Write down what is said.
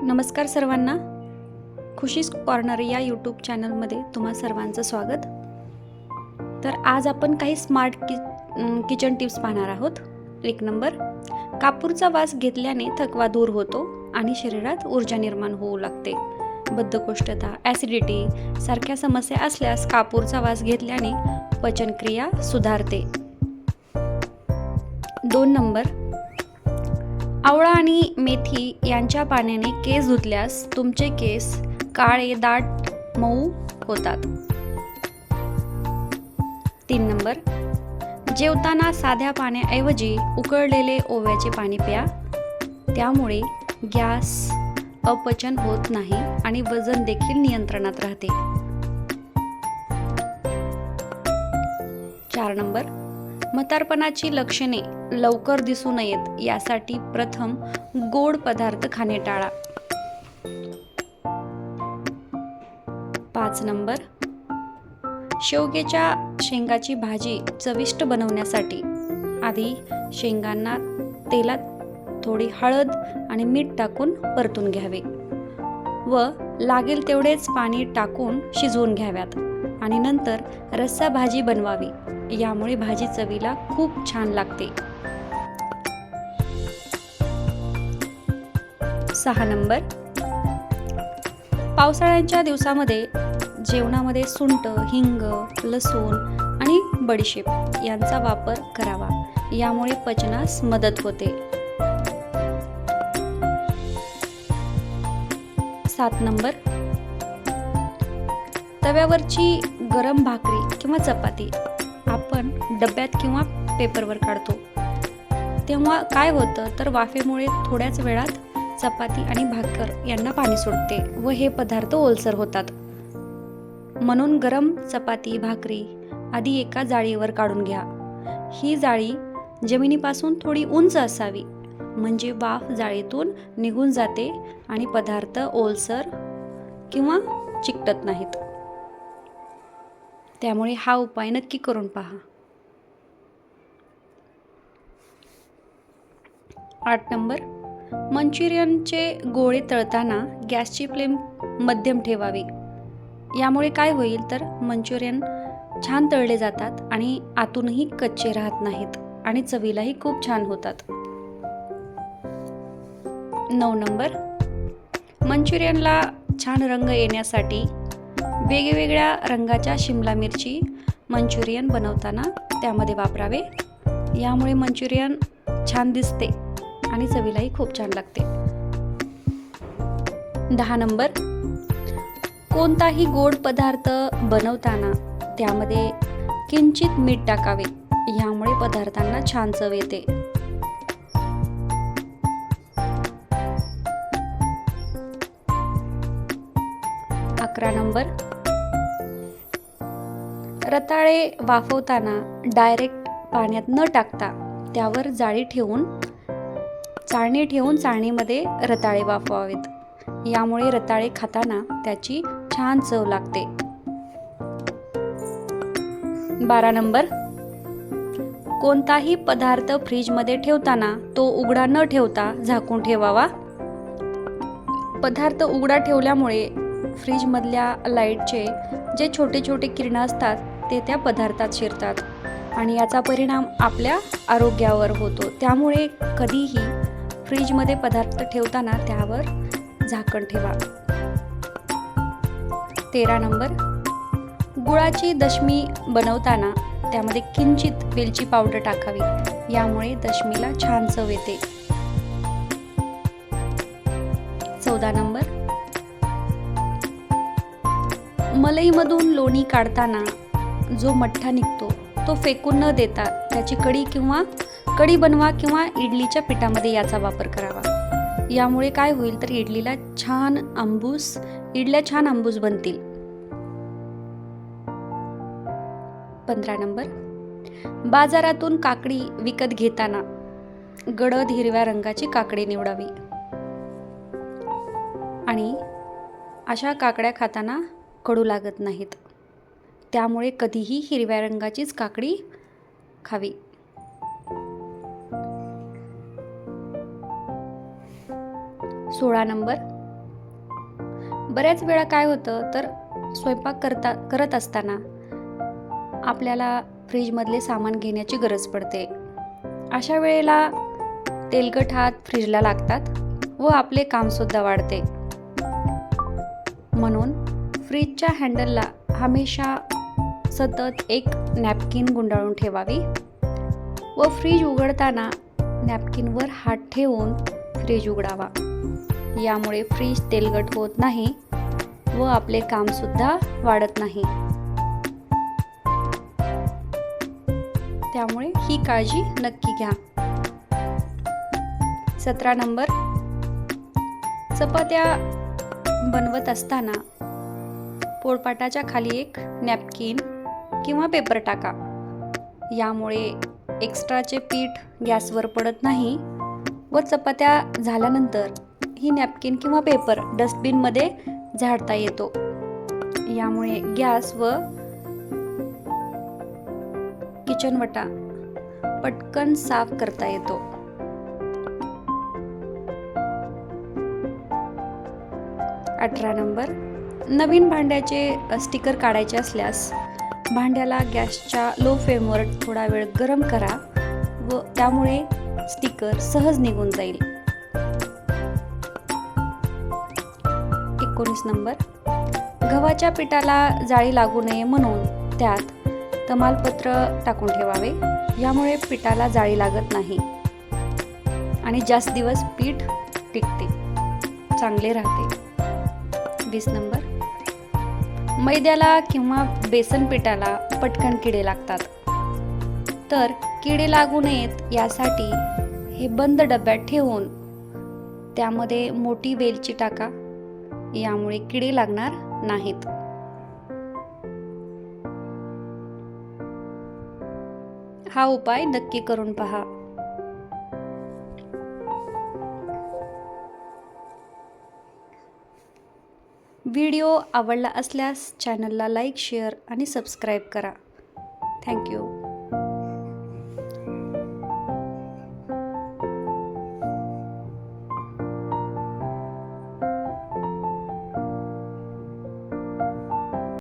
नमस्कार सर्वांना. खुशीस कॉर्नर या यूट्यूब चॅनलमध्ये तुम्हा सर्वांचं स्वागत. तर आज आपण काही स्मार्ट कि किचन टिप्स पाहणार आहोत. एक नंबर कापूरचा वास घेतल्याने थकवा दूर होतो आणि शरीरात ऊर्जा निर्माण होऊ लागते. बद्धकोष्ठता ॲसिडिटी सारख्या समस्या असल्यास कापूरचा वास घेतल्याने पचनक्रिया सुधारते. दोन नंबर आवळा आणि मेथी यांच्या पाण्याने केस धुतल्यास तुमचे केस काळे दाट मऊ होतात. तीन नंबर. जेवताना साध्या पाण्याऐवजी उकळलेले ओव्याचे पाणी प्या. त्यामुळे गॅस अपचन होत नाही आणि वजन देखील नियंत्रणात राहते. चार नंबर. म्हातारपणाची लक्षणे लवकर दिसू नयेत यासाठी प्रथम गोड पदार्थ खाणे टाळा. पाच नंबर. शेवग्याच्या शेंगाची भाजी चविष्ट बनवण्यासाठी. आधी शेंगांना तेलात थोडी हळद आणि मीठ टाकून परतून घ्यावे. व लागेल तेवढेच पाणी टाकून शिजवून घ्याव्यात. आणि नंतर रस्सा भाजी बनवावी. यामुळे भाजी चवीला खूप छान लागते. सहा नंबर. पावसाळ्याच्या दिवसामध्ये जेवणामध्ये सुंट हिंग लसूण आणि बडीशेप यांचा वापर करावा. यामुळे पचनास मदत होते. सात नंबर. तव्यावरची गरम भाकरी किंवा चपाती आपण डब्यात किंवा पेपरवर काढतो. तेव्हा काय होतं तर वाफेमुळे थोड्याच वेळात चपाती आणि भाकर यांना पाणी सुटते व हे पदार्थ ओलसर होतात. म्हणून गरम चपाती भाकरी आधी एका जाळीवर काढून घ्या. ही जाळी जमिनीपासून थोडी उंच असावी म्हणजे वाफ जाळीतून निघून जाते आणि पदार्थ ओलसर किंवा चिकटत नाहीत. त्यामुळे हा उपाय नक्की करून पहा. आठ नंबर. मंचुरियनचे गोळे तळताना गॅसची फ्लेम मध्यम ठेवावी. यामुळे काय होईल तर मंचुरियन छान तळले जातात आणि आतूनही कच्चे राहत नाहीत आणि चवीलाही खूप छान होतात. नऊ नंबर. मंचुरियनला छान रंग येण्यासाठी वेगवेगळ्या रंगाच्या शिमला मिरची मंचुरियन बनवताना त्यामध्ये वापरावे. यामुळे मंचुरियन छान दिसते आणि चवीलाही खूप छान लागते. दहा नंबर. कोणताही गोड पदार्थ बनवताना त्यामध्ये किंचित मीठ टाकावे. यामुळे पदार्थांना छान चव येते. अकरा नंबर. रताळे वाफवताना डायरेक्ट पाण्यात न टाकता त्यावर जाळी ठेवून चाळणी ठेवून चाळणीमध्ये रताळे वाफवावेत. यामुळे रताळे खाताना त्याची छान चव लागते. बारा नंबर. कोणताही पदार्थ फ्रीजमध्ये ठेवताना तो उघडा न ठेवता झाकून ठेवावा. पदार्थ उघडा ठेवल्यामुळे फ्रीजमधल्या लाईटचे जे छोटे छोटे किरणं असतात ते त्या पदार्थात शिरतात. आणि याचा परिणाम आपल्या आरोग्यावर होतो. त्यामुळे कधीही फ्रीजमध्ये पदार्थ ठेवताना त्यावर झाकण ठेवा. तेरा नंबर. गुळाची दशमी बनवताना त्यामध्ये किंचित वेलची पावडर टाकावी. यामुळे दशमीला छान चव येते. चौदा नंबर. मलईमधून लोणी काढताना जो मठ्ठा निघतो तो फेकून न देता त्याची कढी किंवा कढी बनवा किंवा इडलीच्या पिठामध्ये याचा वापर करावा. यामुळे काय होईल तर इडलीला छान आंबूस इडल्या छान आंबूस बनतील. पंधरा नंबर. बाजारातून काकडी विकत घेताना गडद हिरव्या रंगाची काकडी निवडावी. आणि अशा काकड्या खाताना कडू लागत नाहीत. त्यामुळे कधीही हिरव्या रंगाचीच काकडी खावी. सोळा नंबर. बऱ्याच वेळा काय होतं तर स्वयंपाक करता करत असताना आपल्याला फ्रीजमधले सामान घेण्याची गरज पडते. अशा वेळेला तेलकट हात फ्रीजला लागतात व आपले कामसुद्धा वाढते. म्हणून फ्रीजच्या हँडलला हमेशा सतत एक नॅपकिन गुंडाळून ठेवावी व फ्रीज उघडताना नॅपकिनवर हात ठेवून फ्रीज उघडावा. यामुळे फ्रीज तेलगट होत नाही व आपले कामसुद्धा वाढत नाही. त्यामुळे ही काळजी नक्की घ्या. सतरा नंबर. चपात्या बनवत असताना पोळपाटाच्या खाली एक नॅपकिन किंवा पेपर टाका. यामुळे एक्स्ट्राचे पीठ गॅसवर पडत नाही व चपात्या झाल्यानंतर ही नॅपकिन किंवा पेपर डस्टबिनमध्ये झाडता येतो. यामुळे गॅस व किचनवटा पटकन साफ करता येतो. अठरा नंबर नवीन भांड्याचे स्टिकर काढायचे असल्यास भांड्याला गॅसच्या लो फ्लेमवर थोडा वेळ गरम करा व त्यामुळे स्टिकर सहज निघून जाईल. एकोणीस नंबर. गव्हाच्या पिठाला जाळी लागू नये म्हणून त्यात तमालपत्र टाकून ठेवावे. यामुळे पिठाला जाळी लागत नाही आणि जास्त दिवस पीठ टिकते चांगले राहते. वीस नंबर. मैद्याला किंवा बेसन पिठाला पटकन किडे लागतात. तर किडे लागू नयेत यासाठी हे बंद डब्यात ठेवून त्यामध्ये मोठी वेलची टाका. यामुळे किडे लागणार नाहीत. हा उपाय नक्की करून पहा. व्हिडिओ आवडला असल्यास चॅनलला लाईक शेअर आणि सबस्क्राईब करा. Thank you.